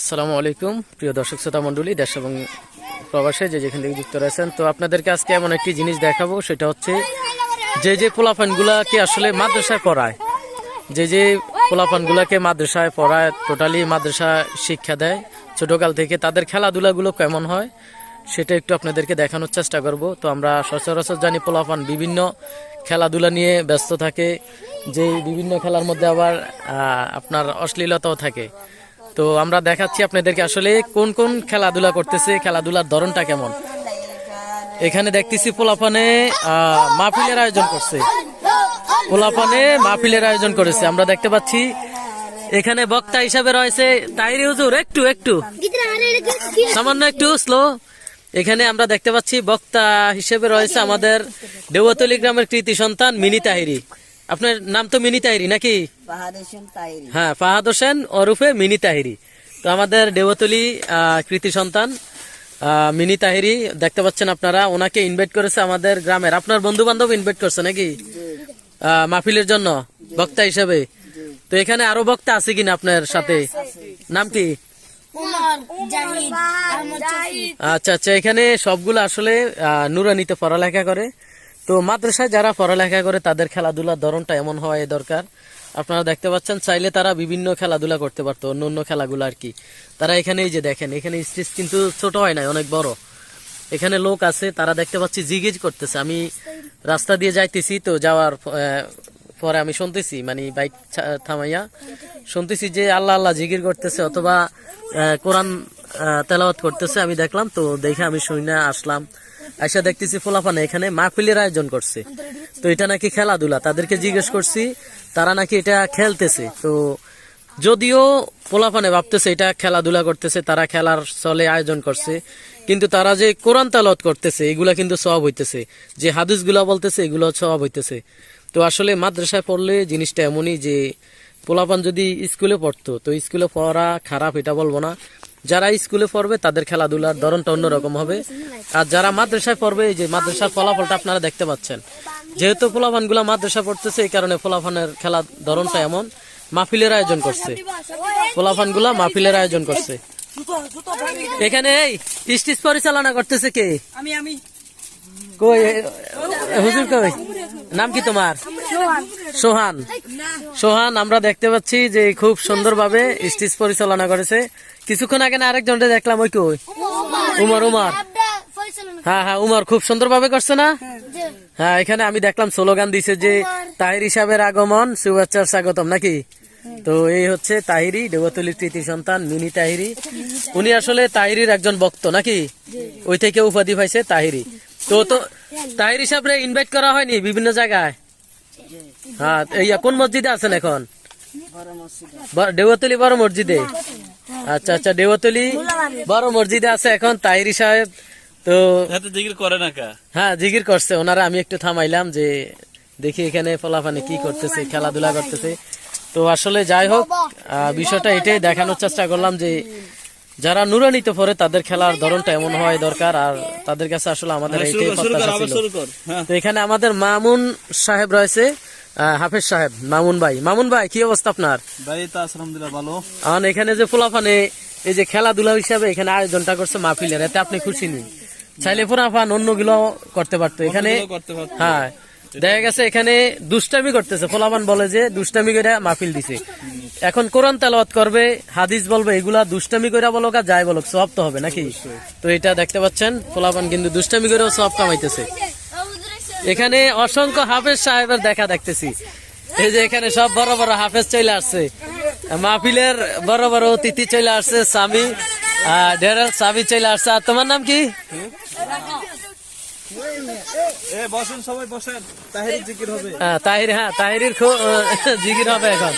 আসসালামু আলাইকুম, প্রিয় দর্শক শ্রোতা মণ্ডলী, দেশ এবং প্রবাসে যে যেখান থেকে যুক্ত রয়েছেন, তো আপনাদেরকে আজকে এমন একটি জিনিস দেখাবো, সেটা হচ্ছে যে যে পোলাপানগুলাকে আসলে মাদ্রাসায় পড়ায়, যে যে পোলাপানগুলাকে মাদ্রাসায় পড়ায় টোটালি মাদ্রাসা শিক্ষা দেয়। ছোটোকাল থেকে তাদের খেলাধুলাগুলো কেমন হয়, সেটা একটু আপনাদেরকে দেখানোর চেষ্টা করব। তো আমরা সচরাচর জানি পোলাপান বিভিন্ন খেলাধুলা নিয়ে ব্যস্ত থাকে, যে বিভিন্ন খেলার মধ্যে আবার আপনার অশ্লীলতাও থাকে। তো আমরা দেখাচ্ছি আপনাদেরকে আসলে কোন কোন খেলাধুলা করতেছে, খেলাধুলার ধরনটা কেমন। এখানে দেখতেছি পোলাপানে মাহফিলের আয়োজন করছে। পোলাপানে মাহফিলের আয়োজন করেছে। আমরা দেখতে পাচ্ছি এখানে বক্তা হিসাবে রয়েছে। তাইরি হুজুর, একটু একটু। সামান্য একটু স্লো এখানে আমরা দেখতে পাচ্ছি বক্তা হিসেবে রয়েছে আমাদের দেওয়াতলি গ্রামের কৃতি সন্তান মিনি তাহিরি। আপনার নাম তো মিনি তাহিরি নাকি? পাহাড় হোসেন তাইরি হ্যাঁ ফাহাদ হোসেন ওরফে মিনি তাহিরি। তো আমাদের আহ, কৃতি সন্তান আহ, মিনি তাহিরি দেখতে পাচ্ছেন আপনারা ওনাকে ইনভাইট করেছে আমাদের গ্রামের। আপনার বন্ধু বান্ধব ইনভাইট করছে নাকি? আহ, মাহফিলের জন্য বক্তা হিসেবে। তো এখানে আরও বক্তা আছে কিনা আপনার সাথে? নাম কি? আচ্ছা আচ্ছা এখানে সবগুলো আসলে আহ, নুরানিতে পড়ালেখা করে। তো মাদ্রাসায় যারা পড়ালেখা করে, তাদের খেলাধুলার ধরনটা এমন হওয়া দরকার। আপনারা দেখতে পাচ্ছেন, চাইলে তারা বিভিন্ন খেলাধুলা করতে পারতো অন্য অন্য খেলাগুলো আর কি। তারা এখানে এই যে দেখেন, এখানে স্টেজ কিন্তু ছোট হয় নাই, অনেক বড়। এখানে লোক আছে, তারা দেখতে পাচ্ছি জিগিজ করতেছে। আমি রাস্তা দিয়ে যাইতেছি তো, যাওয়ার পরে আমি শুনতেছি মানে বাইক থামাইয়া শুনতেছি যে আল্লাহ আল্লাহ জিগির করতেছে অথবা কোরআন তেলাওয়াত করতেছে। আমি দেখলাম তো, দেখে আমি শুনে আসলাম। আইসা দেখতেছি ফোলাফানে এখানে মাহফিলের আয়োজন করছে। তো এটা নাকি খেলাধুলা, তাদেরকে জিজ্ঞেস করছি, তারা নাকি এটা খেলতেছে। তো যদিও পোলাপানে ভাবতেছে এটা খেলাধুলা করতেছে, তারা খেলার চলে আয়োজন করছে, কিন্তু তারা যে কোরআন তালত করতেছে, এগুলা কিন্তু সব হইতেছে। যে হাদিসগুলা বলতেছে, এগুলো সব হইতেছে। তো আসলে মাদ্রাসায় পড়লে জিনিসটা এমনই যে পোলাপান যদি স্কুলে পড়তো, তো স্কুলে পড়া খারাপ, এটা বলব না। যারা স্কুলে পড়বে তাদের খেলাধুলার ধরনটা অন্যরকম হবে। আর যারা মাদ্রাসায় পড়বে এই যে মাদ্রাসার ফলাফলটা আপনারা দেখতে পাচ্ছেন। যেহেতু ফলাফানগুলা মাদ্রাসা পড়তেছে এই কারণে ফলাফানের খেলার ধরনটা এমন। মাহফিলের আয়োজন করছে। ফলাফানগুলা মাহফিলের আয়োজন করছে। এখানে এই স্টিজ পরিচালনা করতেছে কে? আমি আমি। কই হুজুর কই? নাম কি তোমার? সোহান। সোহান। আমরা দেখতে পাচ্ছি যে খুব সুন্দরভাবে স্টেজ পরিচালনা করেছে। কিছুক্ষণ আগে না আরেকজনকে দেখলাম, ওই কই? উমর উমর। হ্যাঁ হ্যাঁ উমর খুব সুন্দরভাবে করছে না? হ্যাঁ এখানে আমি দেখলাম স্লোগান দিছে যে, তাহির হিসাবের আগমন, শুভেচ্ছার স্বাগতম নাকি? তো এই হচ্ছে তাহিরি, দেবতলির তৃতীয় সন্তান, মিনি তাহিরি। উনি আসলে তাহিরির একজন ভক্ত, নাকি? ওই থেকে উপাধি পাইছে তাহিরি। তো তো, তাহির হিসাবে ইনভাইট করা হয়নি বিভিন্ন জায়গায়? হ্যাঁ এই কোন মসজিদে আছেন এখন? বড় দেওয়াতলি বড় মসজিদে? আচ্ছা আচ্ছা দেওয়াতলি বড় মসজিদে আছে এখন তাহিরি সাহেব। তো হাতে জিকির করে না হ্যাঁ জিগির করছে। ওনারা আমি একটু থামাইলাম যে দেখি এখানে ফলাফানি কি করতেছে খেলাধুলা করতেছে। তো আসলে যাই হোক আহ, বিষয়টা এটাই দেখানোর চেষ্টা করলাম যে যারা নুরানিতে পড়ে তাদের খেলার ধরনটা এমন হওয়াই দরকার আর তাদের কাছে আসলে আমাদের হ্যাঁ, এইটাই প্রত্যাশা ছিল। হ্যাঁ। তো এখানে আমাদের মামুন সাহেব রয়েছে হাফেজ সাহেব মামুন ভাই। মামুন ভাই কি অবস্থা আপনার? ভাই তো আলহামদুলিল্লাহ ভালো। এখন এখানে যে ফুলাফানে এই যে খেলাধুলা হিসাবে এখানে আয়োজনটা করছে মাহফিলের এতে আপনি খুশি নেই চাইলে ফুলাফান অন্যগুলো করতে পারতো। এখানে অন্যগুলো করতে পারতো। হ্যাঁ দেখা গেছে এখানে দুষ্টামি করতেছে। ফোলাবান বলে যে দুষ্টামি করে মাহফিল দিছে। এখন কোরআন তেলাওয়াত করবে, হাদিস বলবে, এগুলা দুষ্টামি করে বলুক আর যাই বলুক সব তো হবে নাকি? তো এটা দেখতে পাচ্ছেন, ফোলাবান কিন্তু দুষ্টামি করেও সব কামাইতেছে। এখানে অসংখ্য হাফেজ সাহেবের দেখা দেখতেছি। এই যে এখানে সব বড় বড় হাফেজ চলে আসছে। মাহফিলের বড় বড় অতিথি চলে আসছে, স্বামী ঢেরের স্বামী চলে আসছে। আর তোমার নাম কি? বসেন সবাই তাহিরি জিকির হবে। হ্যাঁ তাহির হ্যাঁ জিগির হবে এখন।